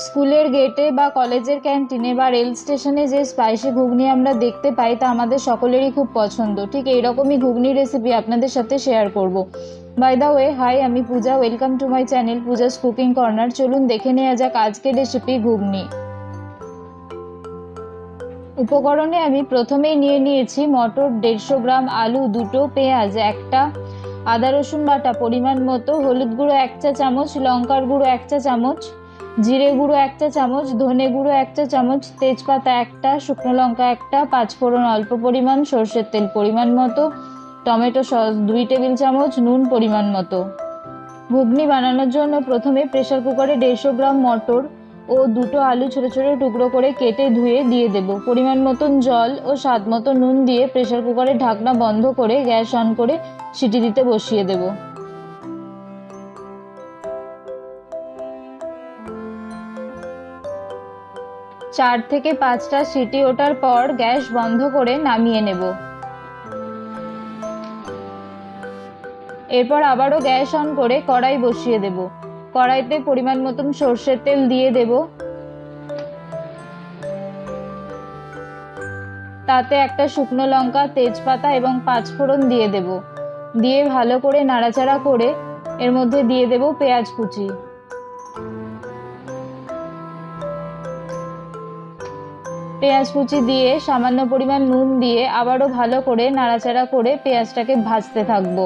স্কুলের গেটে বা কলেজের ক্যান্টিনে বা রেল স্টেশনে যে স্পাইসি ঘুগনি আমরা দেখতে পাই তা আমাদের সকলেরই খুব পছন্দ। ঠিক এইরকমই ঘুগনি রেসিপি আপনাদের সাথে শেয়ার করব। বাই দ্য ওয়ে হাই আমি Puja welcome to my channel Puja's cooking corner চলুন দেখে নেওয়া যাক আজকের রেসিপি ঘুগনি। উপকরণে আমি প্রথমেই নিয়ে নিয়েছি মটর দেড়শো গ্রাম আলু, দুটো পেঁয়াজ, একটা আদা রসুন বাটা পরিমাণ মতো, হলুদ গুঁড়ো এক চা চামচ লঙ্কার গুঁড়ো এক চা চামচ জিরে গুঁড়ো একটা চামচ, ধনে গুঁড়ো একটা চামচ, তেজপাতা একটা, শুকনো লঙ্কা একটা পাঁচফোড়ন অল্প পরিমাণ, সর্ষের তেল পরিমাণ মতো, টমেটো সস দুই টেবিল চামচ, নুন পরিমাণ মতো। ঘুগনি বানানোর জন্য প্রথমে প্রেশার কুকারে দেড়শো গ্রাম মটর ও দুটো আলু ছোটো ছোটো টুকরো করে কেটে ধুয়ে দিয়ে দেব। পরিমাণ মতন জল ও স্বাদ মতো নুন দিয়ে প্রেসার কুকারের ঢাকনা বন্ধ করে গ্যাস অন করে সিটি দিতে বসিয়ে দেব। চার থেকে পাঁচটা সিটি ওঠার পর গ্যাস বন্ধ করে নামিয়ে নেব। এরপর আবারও গ্যাস অন করে কড়াই বসিয়ে দেব। কড়াইতে পরিমাণ মতন সর্ষের তেল দিয়ে দেব। তাতে একটা শুকনো লঙ্কা, তেজপাতা এবং পাঁচফোড়ন দিয়ে দেব। দিয়ে ভালো করে নাড়াচাড়া করে এর মধ্যে দিয়ে দেব পেঁয়াজ কুচি। পেঁয়াজ কুচি দিয়ে, সামান্য পরিমাণ নুন দিয়ে আবারও ভালো করে নাড়াচাড়া করে পেঁয়াজটাকে ভাজতে থাকব।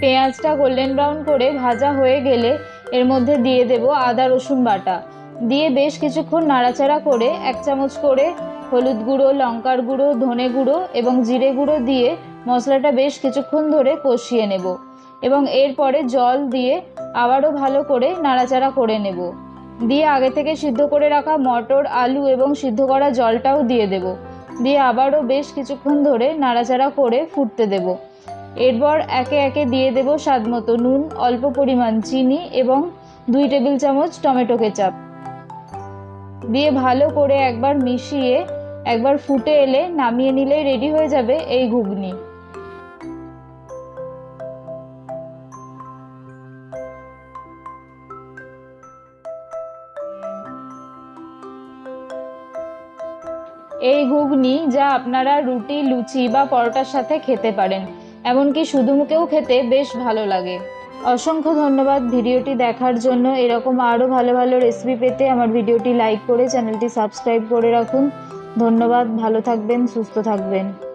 পেঁয়াজটা গোল্ডেন ব্রাউন করে ভাজা হয়ে গেলে এর মধ্যে দিয়ে দেব আদা, রসুন বাটা। দিয়ে বেশ কিছুক্ষণ নাড়াচাড়া করে এক চামচ করে হলুদ গুঁড়ো, লঙ্কার গুঁড়ো, ধনে গুঁড়ো এবং জিরে গুঁড়ো দিয়ে মশলাটা বেশ কিছুক্ষণ ধরে কষিয়ে নেব। এবং এরপরে জল দিয়ে আবারও ভালো করে নাড়াচাড়া করে নেব। দিয়ে আগে থেকে সিদ্ধ করে রাখা মটর, আলু এবং সিদ্ধ করা জলটাও দিয়ে দেব। দিয়ে আবারও বেশ কিছুক্ষণ ধরে নাড়াচাড়া করে ফুটতে দেবো। এরপর একে একে দিয়ে দেব স্বাদ মতো নুন, অল্প পরিমাণ চিনি এবং দুই টেবিল চামচ টমেটো কেচাপ। দিয়ে ভালো করে একবার মিশিয়ে একবার ফুটে এলে নামিয়ে নিলেই রেডি হয়ে যাবে এই ঘুগনি। এই ঘুগনি যা আপনারা রুটি, লুচি বা পরোটার সাথে খেতে পারেন। এমনকি শুধু মুখেও খেতে বেশ ভালো লাগে। অসংখ্য ধন্যবাদ ভিডিওটি দেখার জন্য। এরকম আরও ভালো ভালো রেসিপি পেতে আমার ভিডিওটি লাইক করে চ্যানেলটি সাবস্ক্রাইব করে রাখুন। ধন্যবাদ, ভালো থাকবেন, সুস্থ থাকবেন।